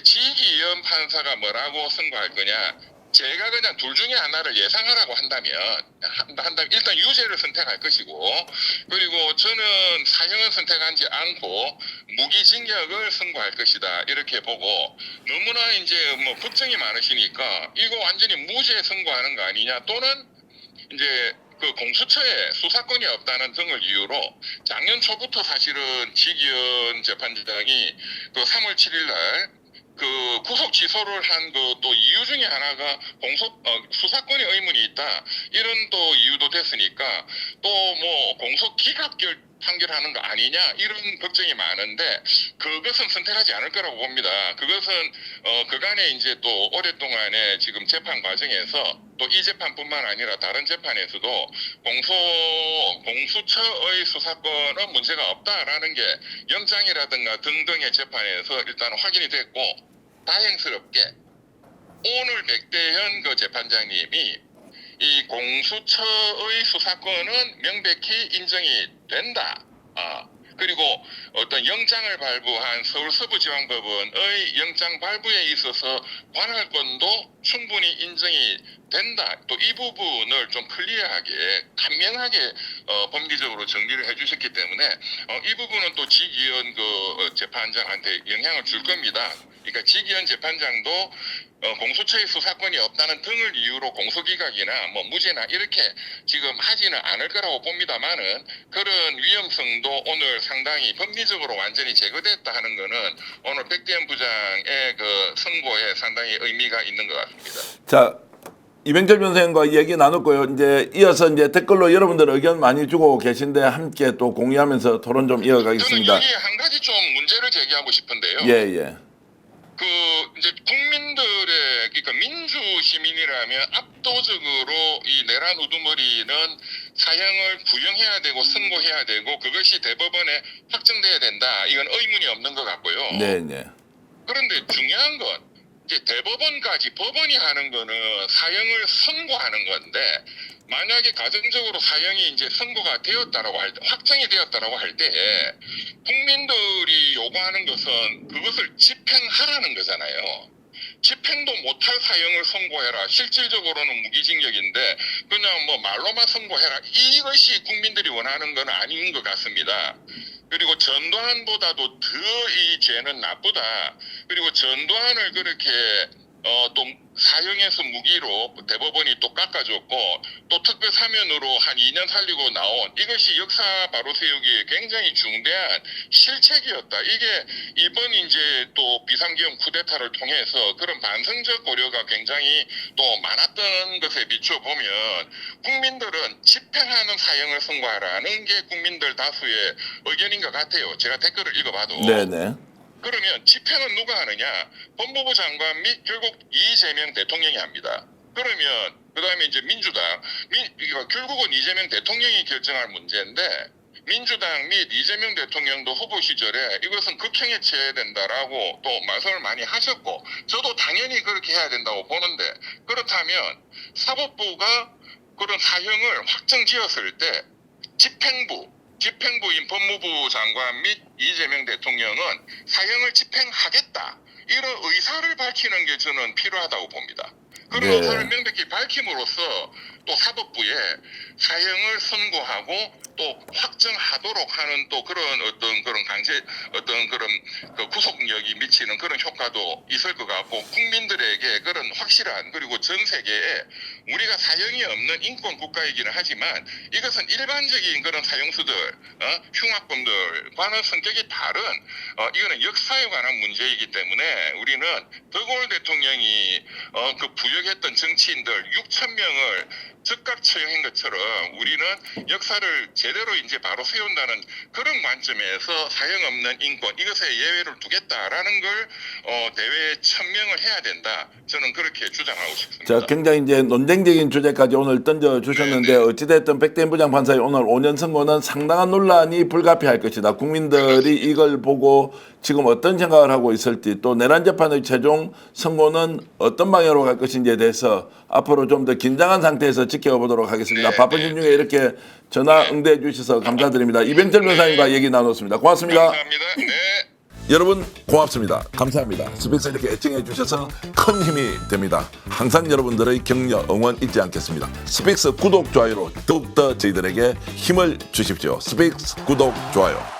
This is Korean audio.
그 지기현 판사가 뭐라고 선고할 거냐? 제가 그냥 둘 중에 하나를 예상하라고 한다면 한- 한다면 일단 유죄를 선택할 것이고 그리고 저는 사형을 선택하지 않고 무기징역을 선고할 것이다 이렇게 보고 너무나 이제 뭐 걱정이 많으시니까 이거 완전히 무죄 선고하는 거 아니냐 또는 이제 그 공수처에 수사권이 없다는 등을 이유로 작년 초부터 사실은 지기현 재판장이 그 3월 7일 날 그 구속 취소를 한 그 또 이유 중에 하나가 공소 어, 수사권의 의문이 있다 이런 또 이유도 됐으니까 또 뭐 공소 기각결 판결하는 거 아니냐 이런 걱정이 많은데 그것은 선택하지 않을 거라고 봅니다. 그것은 어 그간에 이제 또 오랫동안의 지금 재판 과정에서 또 이 재판뿐만 아니라 다른 재판에서도 공소 공수처의 수사권은 문제가 없다라는 게 영장이라든가 등등의 재판에서 일단 확인이 됐고 다행스럽게 오늘 백대현 그 재판장님이 이 공수처의 수사권은 명백히 인정이 된다. 아, 그리고 어떤 영장을 발부한 서울서부지방법원의 영장 발부에 있어서 관할권도 충분히 인정이 된다. 또 이 부분을 좀 클리어하게 간명하게 어, 법리적으로 정리를 해주셨기 때문에 어, 이 부분은 또 지기현 그 어, 재판장한테 영향을 줄 겁니다. 그러니까 지기현 재판장도 어, 공수처의 수사권이 없다는 등을 이유로 공소기각이나 뭐 무죄나 이렇게 지금 하지는 않을 거라고 봅니다만은 그런 위험성도 오늘 상당히 법리적으로 완전히 제거됐다 하는 거는 오늘 백대현 부장의 그 선고에 상당히 의미가 있는 것 같습니다. 자, 이병철 변호사님과 얘기 나눴고요. 이제 이어서 이제 댓글로 여러분들 의견 많이 주고 계신데 함께 또 공유하면서 토론 좀 저는 이어가겠습니다. 여기에 한 가지 좀 문제를 제기하고 싶은데요. 예, 예. 그 이제 국민들의 그러니까 민주 시민이라면 압도적으로 이 내란 우두머리는 사형을 구형해야 되고 선고해야 되고 그것이 대법원에 확정돼야 된다. 이건 의문이 없는 것 같고요. 네, 네. 그런데 중요한 건 이제 대법원까지 법원이 하는 거는 사형을 선고하는 건데 만약에 가정적으로 사형이 이제 선고가 되었다라고 할 때, 확정이 되었다라고 할때 국민들이 요구하는 것은 그것을 집행하라는 거잖아요. 집행도 못할 사형을 선고해라. 실질적으로는 무기징역인데 그냥 뭐 말로만 선고해라. 이것이 국민들이 원하는 건 아닌 것 같습니다. 그리고 전두환보다도 더 이 죄는 나쁘다. 그리고 전두환을 그렇게 어, 또 사형에서 무기로 대법원이 또 깎아줬고 또 특별 사면으로 한 2년 살리고 나온 이것이 역사 바로 세우기에 굉장히 중대한 실책이었다. 이게 이번 이제 또 비상기업 쿠데타를 통해서 그런 반성적 고려가 굉장히 또 많았던 것에 비추어 보면 국민들은 집행하는 사형을 선고하라는 게 국민들 다수의 의견인 것 같아요. 제가 댓글을 읽어봐도. 네, 네. 그러면 집행은 누가 하느냐? 법무부 장관 및 결국 이재명 대통령이 합니다. 그러면 그 다음에 이제 민주당, 민, 결국은 이재명 대통령이 결정할 문제인데 민주당 및 이재명 대통령도 후보 시절에 이것은 극형에 처해야 된다라고 또 말씀을 많이 하셨고 저도 당연히 그렇게 해야 된다고 보는데 그렇다면 사법부가 그런 사형을 확정 지었을 때 집행부 집행부 인 법무부 장관 및 이재명 대통령은 사형을 집행하겠다 이런 의사를 밝히는 게 저는 필요하다고 봅니다. 그런 네. 의사를 명백히 밝힘으로써 또 사법부에 사형을 선고하고 또 확정하도록 하는 또 그런 어떤 그런 강제 어떤 그런 그 구속력이 미치는 그런 효과도 있을 것 같고 국민들에게 그런 확실한 그리고 전 세계에 우리가 사형이 없는 인권 국가이기는 하지만 이것은 일반적인 그런 사형수들 어, 흉악범들과는 성격이 다른 어, 이거는 역사에 관한 문제이기 때문에 우리는 더골 대통령이 어, 그 부 역했던 정치인들 6천 명을 즉각 처형한 것처럼 우리는 역사를 제대로 이제 바로 세운다는 그런 관점에서 사형 없는 인권 이것에 예외를 두겠다라는 걸 어, 대회에 천명을 해야 된다. 저는 그렇게 주장하고 싶습니다. 자, 굉장히 이제 논쟁적인 주제까지 오늘 던져 주셨는데 어찌됐든 백대인 부장 판사의 오늘 5년 선고는 상당한 논란이 불가피할 것이다. 국민들이 이걸 보고 지금 어떤 생각을 하고 있을지 또 내란 재판의 최종 선고는 어떤 방향으로 갈 것인지 에 대해서 앞으로 좀 더 긴장한 상태에서 지켜보도록 하겠습니다. 네, 바쁘신 중에 이렇게 전화 응대해 주셔서 감사드립니다. 이병철 변호사님과 얘기 나눴습니다. 고맙습니다. 감사합니다. 네. 여러분 고맙습니다. 감사합니다. 스픽스 이렇게 애청해 주셔서 큰 힘이 됩니다. 항상 여러분들의 격려 응원 잊지 않겠습니다. 스픽스 구독 좋아요로 더욱더 저희들에게 힘을 주십시오. 스픽스 구독 좋아요.